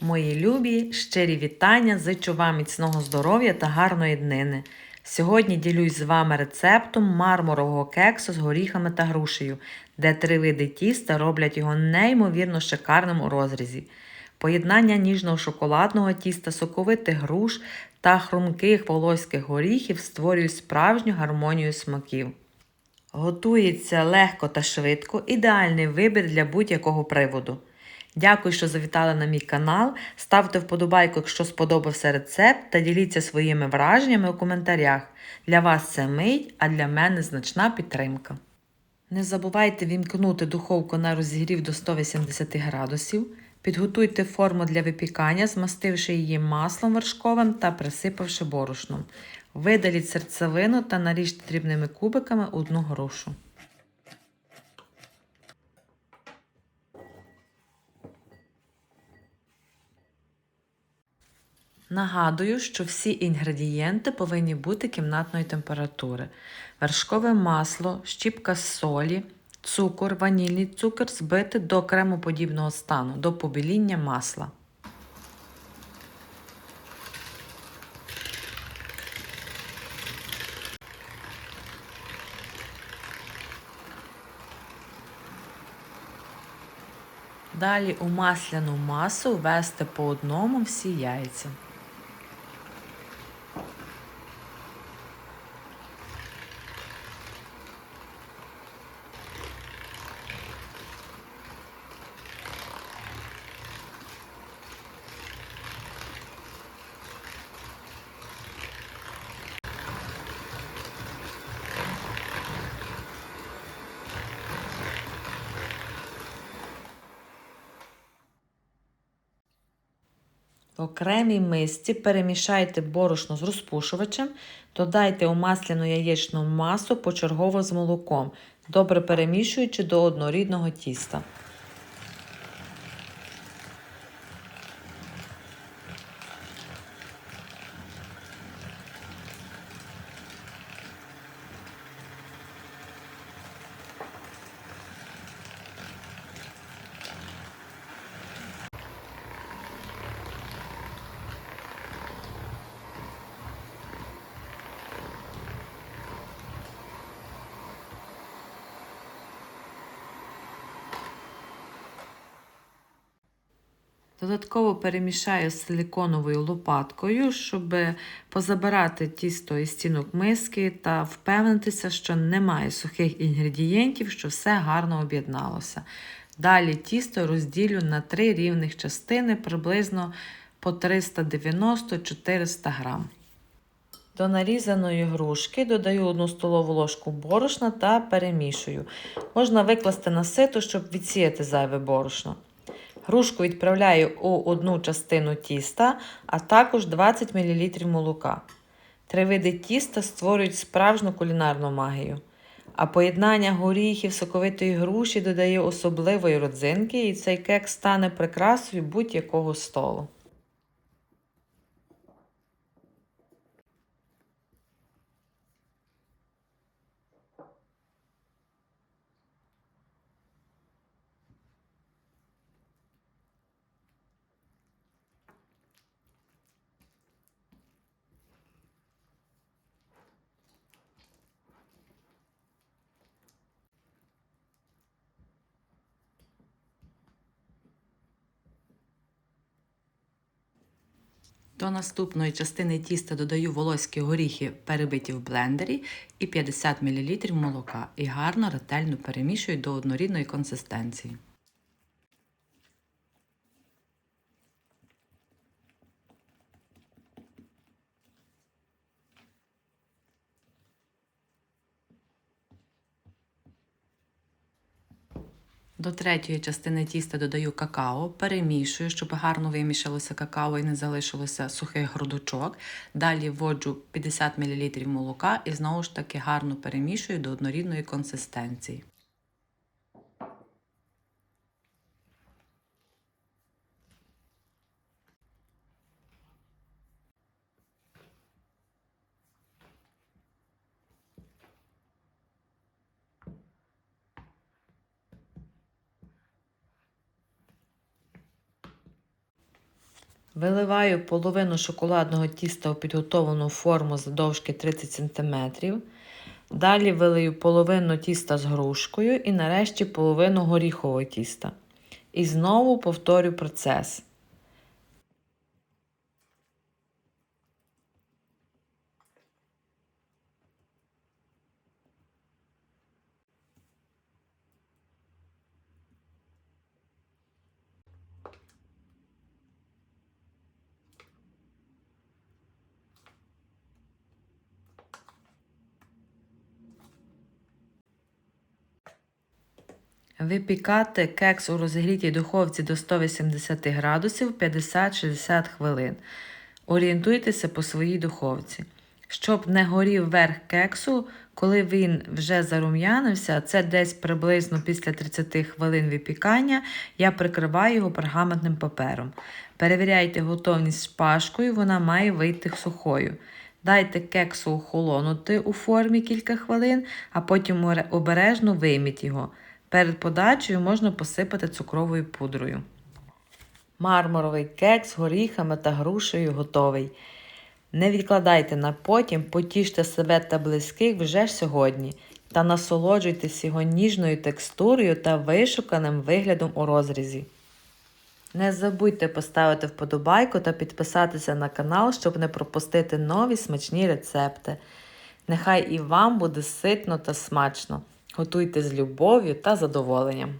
Мої любі, щирі вітання, зичу вам міцного здоров'я та гарної днини. Сьогодні ділюсь з вами рецептом мармурового кексу з горіхами та грушею, де три види тіста роблять його неймовірно шикарним у розрізі. Поєднання ніжного шоколадного тіста, соковитих груш та хрумких волоських горіхів створюють справжню гармонію смаків. Готується легко та швидко, ідеальний вибір для будь-якого приводу. Дякую, що завітали на мій канал. Ставте вподобайку, якщо сподобався рецепт, та діліться своїми враженнями у коментарях. Для вас це мить, а для мене значна підтримка. Не забувайте вімкнути духовку на розігрів до 180 градусів. Підготуйте форму для випікання, змастивши її маслом вершковим та присипавши борошном. Видаліть серцевину та наріжте дрібними кубиками одну грушу. Нагадую, що всі інгредієнти повинні бути кімнатної температури: вершкове масло, щіпка солі, цукор, ванільний цукор збити до кремоподібного стану, до побіління масла. Далі у масляну масу ввести по одному всі яйця. В окремій мисці перемішайте борошно з розпушувачем, додайте у масляну яєчну масу почергово з молоком, добре перемішуючи до однорідного тіста. Додатково перемішаю силиконовою лопаткою, щоб позабирати тісто із стінок миски та впевнитися, що немає сухих інгредієнтів, що все гарно об'єдналося. Далі тісто розділю на три рівних частини приблизно по 390-400 грам. До нарізаної грушки додаю 1 столову ложку борошна та перемішую. Можна викласти на сито, щоб відсіяти зайве борошно. Грушку відправляю у одну частину тіста, а також 20 мл молока. Три види тіста створюють справжню кулінарну магію. А поєднання горіхів, соковитої груші додає особливої родзинки, і цей кек стане прикрасою будь-якого столу. До наступної частини тіста додаю волоські горіхи, перебиті в блендері, і 50 мл молока і гарно ретельно перемішую до однорідної консистенції. До третьої частини тіста додаю какао, перемішую, щоб гарно вимішалося какао і не залишилося сухих грудочок. Далі вводжу 50 мл молока і знову ж таки гарно перемішую до однорідної консистенції. Виливаю половину шоколадного тіста у підготовлену форму задовжки 30 см. Далі вилию половину тіста з грушкою і нарешті половину горіхового тіста. І знову повторю процес. Випікати кекс у розігрітій духовці до 180 градусів 50-60 хвилин. Орієнтуйтеся по своїй духовці. Щоб не горів верх кексу, коли він вже зарум'янився, це десь приблизно після 30 хвилин випікання, я прикриваю його пергаментним папером. Перевіряйте готовність шпажкою, вона має вийти сухою. Дайте кексу охолонути у формі кілька хвилин, а потім обережно вийміть його. Перед подачею можна посипати цукровою пудрою. Мармуровий кекс з горіхами та грушею готовий. Не відкладайте на потім, потіште себе та близьких вже ж сьогодні та насолоджуйтесь його ніжною текстурою та вишуканим виглядом у розрізі. Не забудьте поставити вподобайку та підписатися на канал, щоб не пропустити нові смачні рецепти. Нехай і вам буде ситно та смачно. Готуйте з любов'ю та задоволенням.